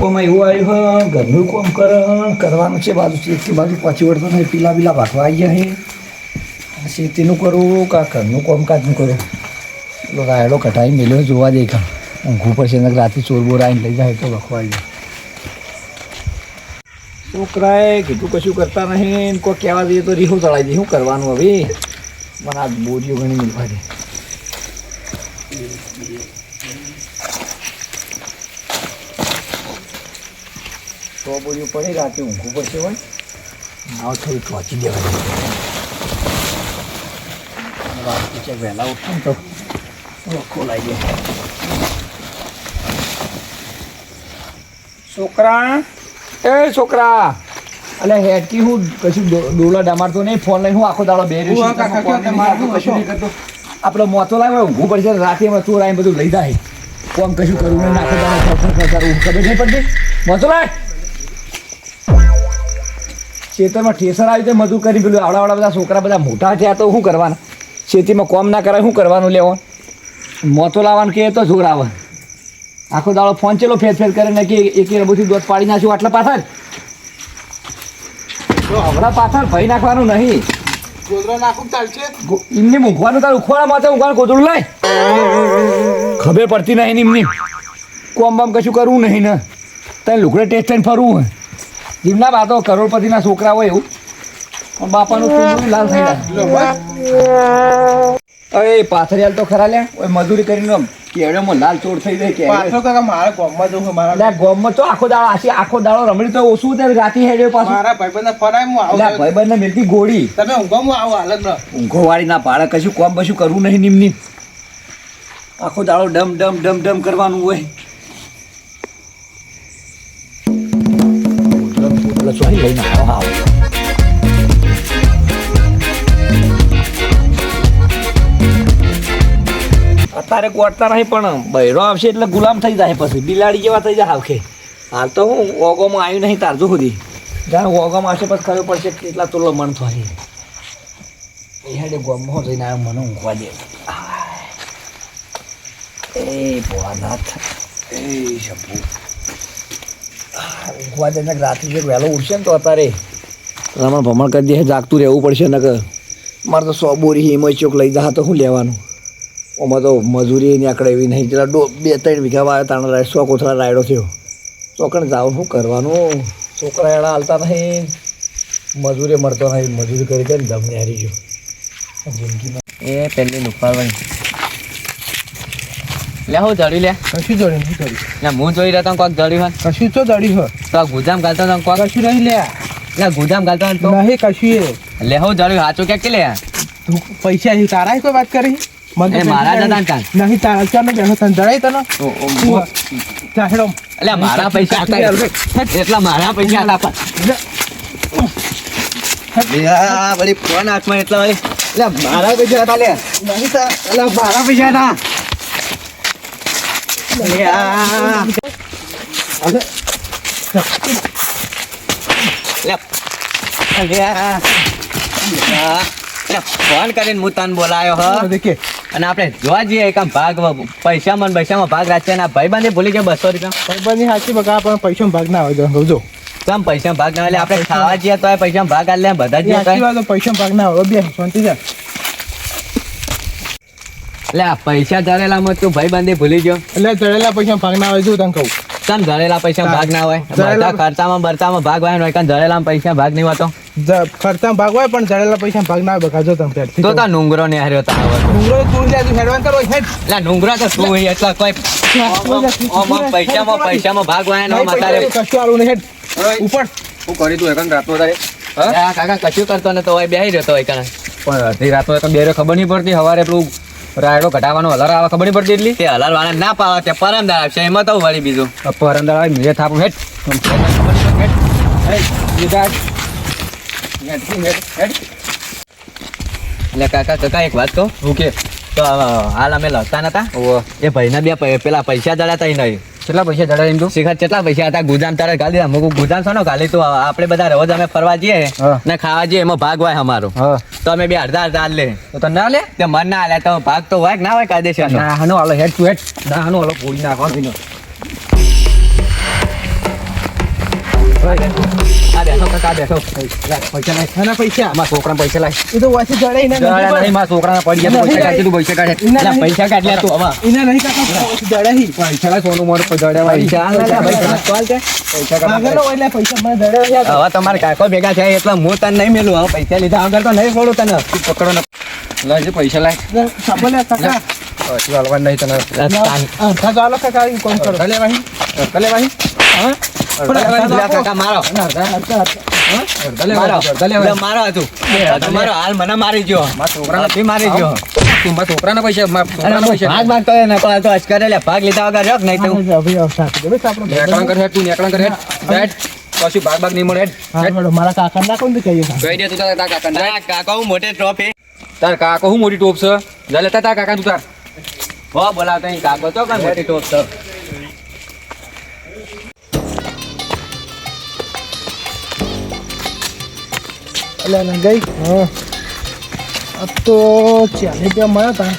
કોમ એવું આવ્યું હ, ઘરનું કોમ કર, કરવાનું છે, બાજુ શેતી બાજુ પાછી વળતો નહીં, પીલા પીલા ભાગવા આવી જાય શેતીનું કરું કા ઘરનું કામકાજનું કરું? પેલો રાયડો કટાઈ મેલ્યો, જોવા દે કા ઊંઘું પડશે ને રાતે ચોર બોર આવીને લઈ જાય તો લખવાઈ જાય છોકરાએ કીધું કશું કરતા નહીં કોઈ કહેવા દઈએ તો રીહો ચડાવી દે, શું કરવાનું હવે? મને આ બોરીઓ ઘણી મળવા દે. તો બોરીઓ પડી રાતે ઊંઘું પડશે હોય. નાવ થોડી પહોંચી દેવાય રાતે છે વહેલા ઉઠો ને તો. ખોલાઈ જાય છોકરા? એ છોકરા! અલે હેડકી હું કશું ડોલા ડમારતો નહીં. ફોન લઈને હું આખો દાડો બે આપણો મોતો લાવ્યો ઊંઘું પડશે રાતે એમાં ચોર બધું લઈ જાય. કોમ કશું કરવું નહીં આખો દાડો ફર ફર ખબર નહીં પડતી. મોતો લાય! ખેતરમાં ઠેસર આવી તો મધુ કરી પેલું આવડા આવડા બધા છોકરા બધા મોટા થયા તો શું કરવાના? ખેતીમાં કોમ ના કરાય શું કરવાનું લેવો? મોતો લાવવાનું કે તો જોર આવે આખો દાડો ફોન ચેલો ફેર ફેર કરે કે એક રબુથી દોધ પાડી નાખ્યું આટલા પાછળ તો હમણાં પાછળ ભય નાખવાનું નહીં. એમની મૂકવાનું તારું ઉખવાડા માથે ઊંઘવાનું ગોદડું લાય. ખબર પડતી નહીં એમની. કોમ બામ કશું કરવું નહીં ને. તને લુકડે ટેસ્ટ થઈને ફરવું હોય. જીમના બા તો કરોડપતિના છોકરા હોય એવું. પણ બાપાનું કુંડળું લાલ થઈ જાય. અરે પાથરિયાલ તો ખરા લે ઓય મજૂરી કરીને કેળો લાલ ચોર થઈ જાય કે પાછો કાકા મારા ગોમમાં જવું મારા લે ગોમમાં તો આખો દાડો આશી આખો દાડો રમણી તો ઓછું તે રાતે હેડ્યો પાછો. મારા ભાઈબંધને ફરાય હું આવું ભાઈબંધને મિલતી ગોળી. તમે ઊંઘો આવું હાલત ન ઊંઘો વાળી ના પાડે કશું કોમ બશું કરવું નહીં નિમની આખો દાડો ડમ ડમ ડમ ડમ કરવાનું હોય. આવો અત્યારે ગોટતા નહીં, પણ બૈરો આવશે એટલે ગુલામ થઈ જાય પછી. બિલાડી જેવા થઈ જાય આવખે હાલ તો હું ઓગોમાં આવ્યું નહીં તારજો સુધી. જાણે ઓગોમાં આવશે પછી ખબર પડશે કેટલા તોલો મન એ હેડે ગોમમાં જઈને આવ્યો, મને ઊંઘવા દે. એ ભોળાનાથ. એ શંભુ. ઊંઘવા દે ને રાત્રે જે વહેલો ઉઠશે ને તો અત્યારે રમણ ભમણ કરી દે જાગતું રહેવું પડશે ને કે મારે તો સો બોરી હિમય ચોક લઈ જા તો શું લેવાનું? ઓમાં તો મજૂરી નીકળે એવી નહીં. જરા ડો બે ત્રણ વીઘા વાવે તાણે રાય સો કોથળા રાયડો થયો. ચોકણ જાવ શું કરવાનું? છોકરા એડા હાલતા નહીં. મજૂરી મળતો નહીં. મજૂરી કરી કરીને દમ હારી ગયો. જિંદગીમાં. એ પહેલી લુપાડવાની લે હું જડી લે. કશું જડ્યું નહીં કર્યું લે હું જોઈ રહ્યો તો કોક જડ્યું હોય. કશું તો જડ્યું હોય. તો ગુજામ ગાલતો તો કોક. કશું નહીં લે. લે ગુજામ ગાલતો તો. નહીં કશું એ. લે હું જડ્યું હાચું કે કે લે? તું પૈસા અહીં તારા કોઈ વાત કરી? મને મારા દાદા ચાલ. નહીં તારા ચાલ બેહો તને જડાય તને. ચાહેડો એટલે મારા પૈસા હતા. એટલા મારા પૈસા હતા પણ. વળી ફોન હાથમાં એટલા વળી એટલે મારા પૈસા હતા લે. નહીં મારા પૈસા હતા લે આ. હવે લે લે આ. આ. લે ફોન કરીને હું તને બોલાયો હ. દેખે અને આપણે જોવા જઈએ કામ ભાગ પૈસામાં પૈસામાં ભાગ રાખશે અને ભાઈ ભાઈબંધે ભૂલી ગયા બસો રૂપિયા. ભાઈબંધની સાચી બકા પણ પૈસા ભાગ ના આવે જો. કેમ પૈસામાં ભાગ ના લે આપણે ખાવા જઈએ તો પૈસામાં ભાગ આલે બધા પૈસા ભાગ ના આવે બે શાંતિ જા એટલે આ પૈસા ધરેલામાં તું ભાઈ બંધી ભૂલી ગયો. એટલે ધરેલા પૈસા ભાગ ના આવે શું તને કહું? કેમ ધરેલા પૈસા ભાગ ના હોય? ધરેલા- બધા ખર્ચામાં બરતામાં ભાગ હોય ને ધરેલા ધરેલામાં પૈસા ભાગ નહીં હોતો? ખર્ચા ભાગ હોય પણ ધરેલા પૈસા ભાગ ના આવે બકા જો તમે પેટ તો તો નુંગરો ને હાર્યો તા નુંગરો તું લે તું હેડવાન કરો હેડ. નુંગરો તો શું હોય એટલા કોઈ ઓમ પૈસામાં પૈસામાં ભાગ હોય ને માતારે. કશું આલું નહીં હેડ. ઉપર. હું કરી તું એકન રાતો તારે. હા? કાકા કશું કરતો ને તો હોય બેહી રહેતો હોય કાને પણ અડધી રાતો તો બેરે ખબર નહીં પડતી હવારે પેલું રાયડો ઘટાવાનો હલાર આવે ખબર નહીં પડતી એટલી? તે હલાર વાળા ના પાવા તે પરમદાર આવશે એમાં તો વળી બીજું. પરંદર આવે મેં થાપું હેઠ. એટલે કાકા કાકા એક વાત કહું? કે? તો હાલ અમે લડતા નતા? એ ભાઈના બે પેલા પૈસા જડ્યા નહીં. કેટલા પૈસા જડાય એમ તું? શિખર કેટલા પૈસા હતા? ગુજામ તારે ગાલી અમુક મુકુ. ગુજામ છો ને ગાલી તો આપણે બધા રોજ અમે ફરવા જઈએ ને ખાવા જઈએ એમાં ભાગ હોય અમારો. તો અમે બે અડધા અડધા લે તો તને ના લે તે મન ના આલે તો ભાગ તો હોય ના હોય કાયદેસર ના હાનો હાલો હેડ ટુ હેડ. ના હાનો હાલો પૂરી નાખવા પીનો કાકા આ પૈસા લાય આના પૈસા? મારા છોકરાને પૈસા લાય. એ તો વાંચી જડાઈ ને જરા નહીં મારા છોકરાના પડી ગયા પૈસા કાઢ તું પૈસા કાઢ. એના પૈસા કાઢ લે તું હવે એના નહીં કાકા જડાઈ પૈસા લાય સોનું મોરું પૈસા પૈસા ભાઈ, પૈસા ચાલ પૈસા કાઢ. એટલે પૈસા મને જડાઈ હવે તમારે કાકો ભેગા થયા એટલે હું તને નહીં મેલું. હવે પૈસા લીધા આગળ તો નહીં છોડું તને. પકડો ને. પૈસા લાય. કાકા. હાલવા નહીં તને હા કાકા આલો કાકા કોણ કરો અડધા લેવાહી અડધા લેવાહી હા અડધા લેવાનું લે કાકા મારો અડધા મારો લેવાય અડધા મારો હતું હતું મારો હાલ મને મારી ગયો મારા છોકરાના નથી મારી ગયો તું મારા છોકરાના પૈસા મારા અરે પૈસા ભાગ ભાગ તો એને કહો તો અચકરે લે ભાગ લીધા વગર રહ્યો કે નહીં તો નેકળણ કર હેડ તું નેકળણ કરે હેડ પછી ભાગ ભાગ નહીં મળે મારા કાકા ના કોણ કહી દે તું કાકાને કાકા હું મોટી ટ્રોફી તાર કાકો હું મોટી ટોપ છે? જા લેતા તારા કાકા તું તાર. હો બોલાવતો અહીં કાકો તો કઈ મોટી ટોપ તો એટલે નંગાઈ ગઈ? હા. આ તો ચાલીસ રૂપિયા મળ્યા હતા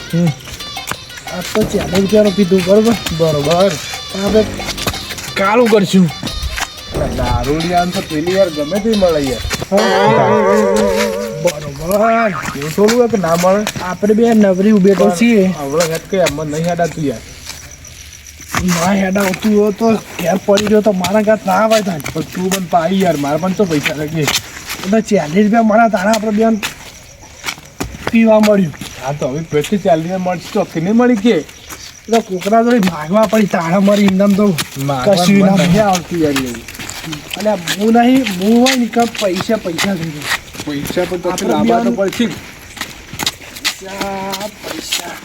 આ તો ચાલીસ રૂપિયાનું પીધું બરોબર? બરોબર. આપણે કાળું કરશું દારૂડિયા તો પેલી વાર ગમે તે મળે યાર. બરોબર. એવું થોડું કે ના મળે? આપણે બે નવરી ઉભેટો છીએ. હવે હેત કે એમ નહીં હેડાતું યાર. ના હેડા આવતું હોય તો ઘેર પડી ગયો તો મારા ઘાત ના આવે થાય પણ તું મને પાઈ યાર મારા પણ તો પૈસા લાગે. એટલે ચાલીસ રૂપિયા મારા તારા આપણે બેન પીવા મળ્યું. હા તો હવે પેટથી ચાલીસ મળશે તો કે નહીં મળી કે? એટલે કોકરા તો માગવા પડી તારા મારી ઇનામ તો કશું ના મળે. યાર અને એટલે હું નહીં હું હોય ને કે પૈસા પૈસા થઈ જાય. પૈસા પણ તો લાવવા તો પડશે. પૈસા પૈસા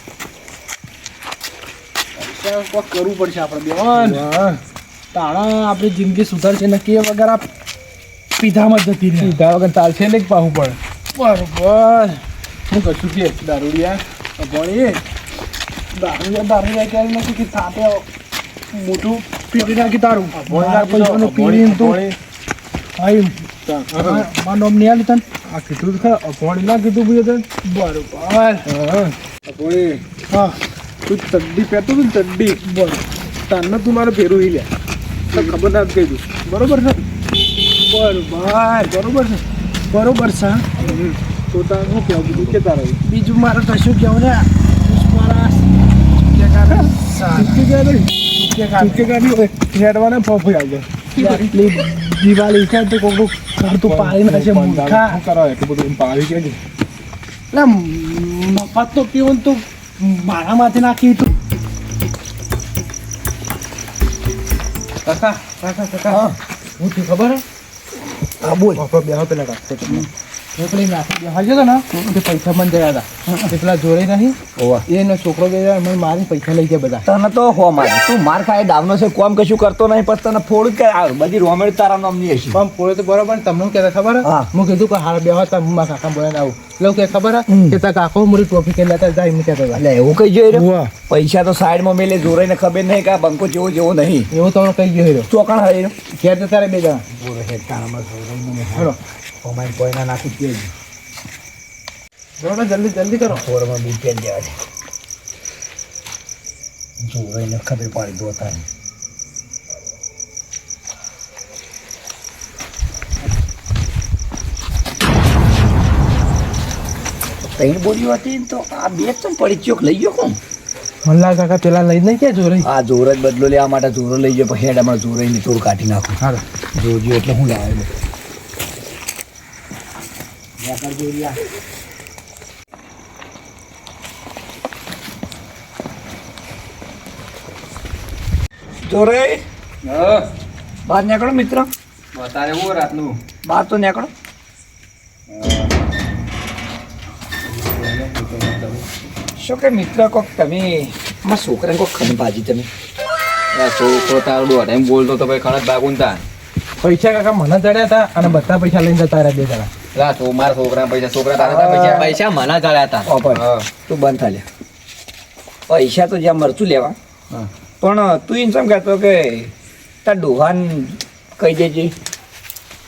પૈસા કોક કરવું પડશે આપણે હા તાણા આપણી જિંદગી સુધરશે ને કે વગર આ પીધામાં જ જતી રહે સીધા વગર ચાલશે ને પાહું પણ. બરોબર. હું કશું કે દારૂડિયા. ભણી દારૂ દારૂ ક્યારે નથી કે થાપે મોટું પીડી નાખી તારું. પૈસાનું તું એમ મારું નામ નહીં આલ્યું તને આ કીધું ખરા અભણી ના કીધું ભાઈ તને બરોબર હા અભણી હા તું ચડ્ડી પહેરતો તું ચડ્ડી બરોબર તારને તું મારે ફેરું હી લે તો ખબર ના કહી દઉં બરોબર છે બરોબર બરોબર છે બરોબર છે તો તારે શું કહેવું બીજું કે તારે બીજું મારે કશું કેવું ને મારા ચૂકી દિવાળી છે તો કોક ઘર તું પાડી નાખે મૂર્ખા. શું કરો એટલું બધું પાડી કે એટલે મફત તો પીવું તો તું મારા માથે નાખી તું. કાકા કાકા કાકા. હું. થયું ખબર હે? બોલ. બેહો પેલા પેલી નાખી બેહાઈ ગયો ને પૈસા મને ગયા હતા તે પેલા જોડે નહીં. એનો છોકરો ગયા મને મારી પૈસા લઈ ગયા બધા. તને તો હો મારે. તું માર ખાય દાવનો છે કોમ કશું કરતો નહીં પણ તને ફોડ કે બધી રોમેડ તારા નામની હશે પણ તો બરોબર તમને કહેતા ખબર હું? કીધું કે હાલ બેહો તા હું મારા કાકા બોલાને આવું. લોકો કે ખબર હે? કે તારા કાકો મારી ટોપી કે લેતા જાય એમ કહેતા હતા. એટલે એવું કઈ જોઈ પૈસા તો સાઈડમાં મેલે ને ખબર નહીં કે આ બંકો જેવો જેવો નહીં. એવું તમે કઈ ગયો હીરો. ચોકણ હરી. ઘેર જતા રહે બે જણા. અમારી કોઈના નાખી કે બરોબર જલ્દી જલ્દી કરો. ફોરમાં બી પેન દેવા છે જોઈને ખબર પાડી તારે ત્રણ બોરીઓ હતી તો આ બે ચમ પડી ચોક લઈ ગયો કોણ? મલ્લા કાકા પેલા લઈ નહીં ક્યાં જોરે આ જોર જ બદલો લેવા માટે જોરો લઈ ગયો પછી હેડ હમણાં જોરે ની તોડ કાઢી નાખો. હા જોજો એટલે હું લાવે જોરિયા જોરે હા. બહાર નીકળો મિત્ર. તારે હું રાતનું? બહાર તો નીકળો. શું કે મિત્ર કોક તમે? મારા છોકરાને કોક ખન ભાજી તમે છોકરો તારો દોઢ એમ બોલતો તો ભાઈ ખણત ભાગું તાર. પૈસા કાકા મને ચડ્યા હતા અને બધા પૈસા લઈને જતા રહ્યા બે જણા. લા તો મારા છોકરા પૈસા છોકરા તારા પૈસા પૈસા મને જળ્યા હતા તું બંધ થા પૈસા તો જ્યાં મરચું લેવા. પણ તું એમ સમ કહેતો કે તાર ડોહાન કહી દેજે.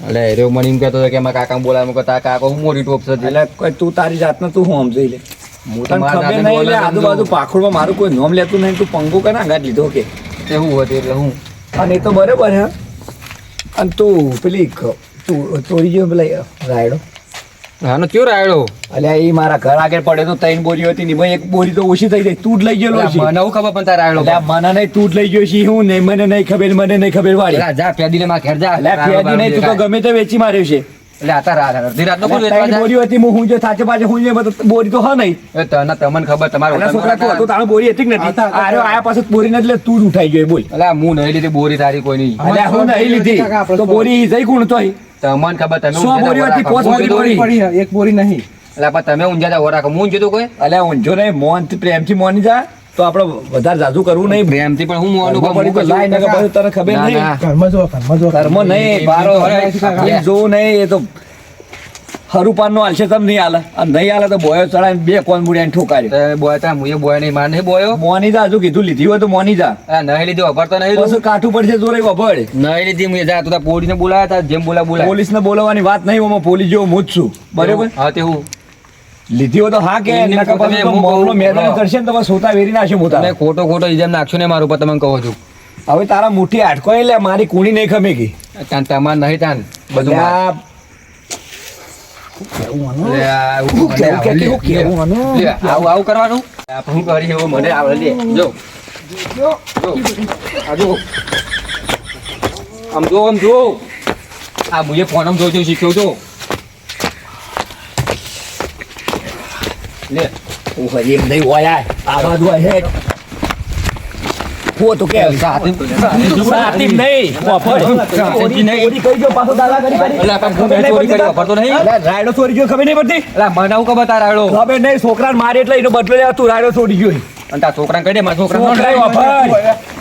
એટલે એરો મને એમ કહેતો કે મારા કાકા બોલાવે કહો તારા કાકો હું મોટી ટોપ છે? એટલે તું તારી જાતને તું હું સમજી લે. હું તને ખબર નહીં એટલે આજુબાજુ સમજુ. મારું કોઈ નોમ લેતું નહીં તું પંગો કે ના લીધો કે. એવું હતું એટલે હું? અને એ તો બરાબર હે. અને તું પેલી ક- તું ગયો પેલા રાયડો. હાનો કયો રાયડો? અલ્યા એ મારા ઘર આગળ પડે તો ત્રણ બોરી હતી ને એક બોરી તો ઓછી થઈ ગઈ તું જ લઈ ગયેલો છે મને ખબર પણ તારા રાયડો મને નહીં તું જ લઈ ગયો છે હું નહીં મને નહીં ખબર મને નહીં ખબર વાળી. જા જા પેદીને માં ઘેર જા. અલ્યા ફેદી નહીં તું તો ગમે તે વેચી માર્યો છે. એટલે આ તારા રાત અડધી રાતનો કોણ અલ્યા, વેચવા જાય? બોરીઓ હતી હું હું જો સાચે પાછે હું જે બોરી તો હા નહીં. એ તને તમને ખબર તમારા છોકરા તું હોટલમાં તારો બોરી હતી કે નથી? હતા, હતા. આયા પાસે બોરી નથી એટલે તું ઉઠાઈ ગયો એ બોલ. અલા હું નહીં લીધી બોરી તારી કોઈ નહીં અલ્યા હું નહીં લીધી. તો બોરી જઈ કોણ તોય? તમને ખબર તમે સો ઊંઝા બોરીઓ તા હતી, ઓરા પોચ બોરી પડી. પડી એક બોરી નહીં. એટલે પણ તમે ઊંઝા તા ઓરા હું હું તો કોઈ? એટલે ઊંઝો નહીં. મોન પ્રેમથી મોની જા. તો આપણે વધારે જાજુ કરવું નહીં. પ્રેમથી પણ હું મોનું પડી તો લાય તને ખબર નહીં. કર્મ જો કર્મ જો. કર્મ નહીં. બારો જોવું નહીં. એ તો હરુપાન નો હાલશે તમ નહીં હાલે? અને નહીં હાલે તો બોયો ચડાય બે કોન મુડિયાને ઠોકાર્યો બોય તા મુએ બોય નહીં માર નહીં બોયો? મોની જા હજુ કીધું લીધી હોય તો મોની જા નહીં લીધી વપર તો નહીં પછી કાઠું પડશે જોરે વભળ નહીં લીધી મુએ જા તું પોલીસ ને બોલાયા તા જેમ બોલા બોલા પોલીસ ને બોલાવવાની વાત નહીં ઓમાં પોલીસ જેવો હું જ છું. બરોબર? હા તે હું. લીધી હોય તો હા કે મેદાન કરશે ને તો સોતા વેરી નાખશે હું ખોટો ખોટો ઇજામ નાખશો ને મારું પર તમે કહો છું. હવે તારા મુઠ્ઠી આટકો એટલે મારી કુણી નહીં ખમેગી તમાર નહીં તાન. બધું ફોન જોજો શીખ્યો છો લે હું એમ નહીં હોય આ બાજુ હોય હેડ. કે સાતી સાતી નહીં વફળ. સાતી નહીં. કરી ગયો પાછો દાદા કરી કરી. અલા, પણ ચોરી કરી વાપરતો નહીં અલા, રાયડો ચોરી ગયો ખબર નહીં પડતી અલા મને આવું ખબર તારા આડો ખબર નહીં છોકરાને મારે એટલે એનો બદલો લેવા તું રાયડો ચોરી ગયો અને તારા છોકરાને કહી દે મારા છોકરા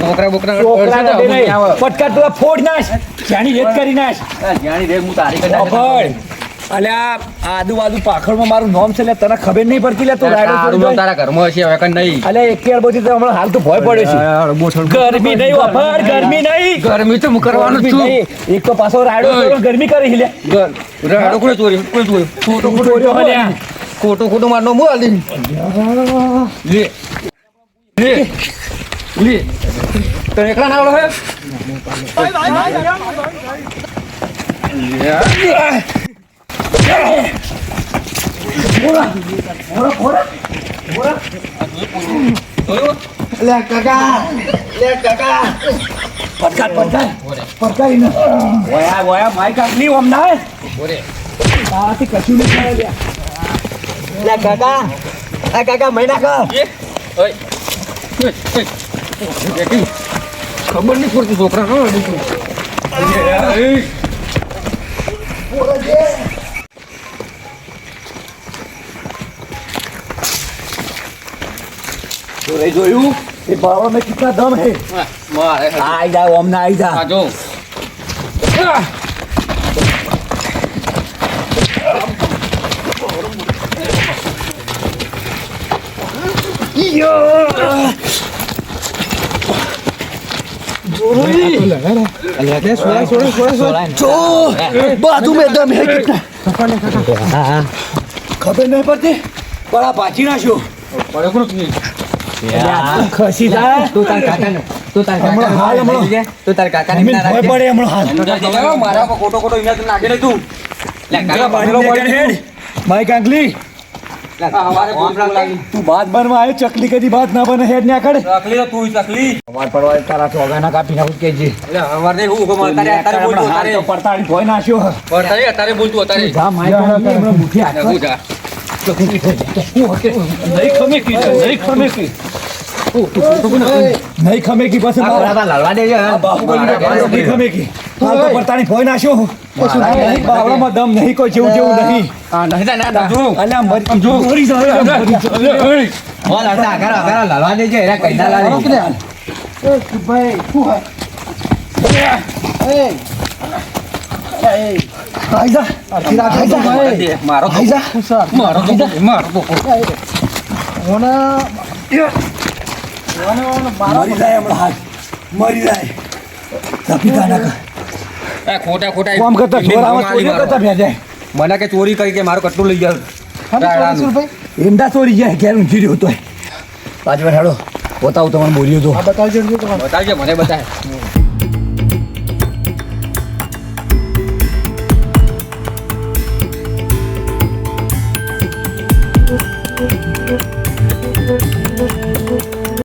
છોકરા બોકરા પટકા તું ફોડ નાશ જાણી રેત કરી હું તારી કરી. અલ્યા આજુબાજુ પાખડમાં મારું નામ છે એટલે તને ખબર નહીં પડતી લે તો રાયડો તારા ઘરમાં હશે હવે કઈ નહીં. અલ્યા એક બધી તો હમણાં હાલ તો ભય પડે છે. ગરમી નહીં વફર ગરમી નહીં. ગરમી તો કરવાનું છું. એક તો પાછો રાયડો ગરમી કરી લે. રાડો કોને ચોરી કોને ચોરી ખોટું ખોટું ચોર્યો હલ્યા. ખોટું ખોટું મારનો મો આલી? લે. લે. લે. તને એકલા ના આવડો હે? પડકાર પડકાર પડકારી ને વયા માઈક આટલી ઓમ ના થાય લ્યા. લે કાકા આ કાકા મહિના કા ઓય ખબર નહીં પડતી છોકરા નો તો જોયું? એ બાવા મેં કેટલા દમ હે? મારે આઈ જા ઓમ ના આઈ જા. જો. બાજુ મેં દમ હે ખબર નહીં પડતી. પણ આ પાછી નાખ્યો. પડે કોણ ખસી જાય તું તાર કાકાને તું તાર હમણાં હાલ, હમણાં. તું તાર કાકાને ના રાખજે. પડે હમણાં હાલ મારા પર ખોટો ખોટો ઇનામ નાખી દે તું લે કાકા કાકા પાછળ પાણી પડી. હેડ માઈક આંગલી લે, આ હવારે ભૂખ લાગી. તું બાત બનવા આવ્યો ચકલી કદી બાત ના બને હેડ ને કર ચકલી તો તું ચકલી અમાર પડવા તારા ચોગાના કાપી નાખું કેજી એટલે હું હુકમ અત્યારે અત્યારે બોલતું હાલ તો અત્યારે પડતાળી ભોય નાખ્યો અત્યારે અત્યારે બોલતું અત્યારે જા માઈક આંગલી હમણાં મુઠ્ઠી હાથ જા નહીં ખમે કી મારા લડવા ખમે કી દમ નહીં કોઈ જેવું નહીં લડવા દેજે એરા કઈ આઈ જા મારો તો આઈ જા. મારો તો મારો તો મરી જાય હમણાં હાલ મરી જાય. તપીતા ના ખોટા ખોટા કોમ કરતા છોરામાં ચોરી કરતા ભેજાય મને કે ચોરી કરી કે મારું કટલું લઈ ગયો એમદા ચોરી જાય ઘેર ઊંચી રહ્યો તોય. પાંચ વાર હેડો બતાવું તમને બોલ્યો તો બતાવજો બતાવજો મને બતાય.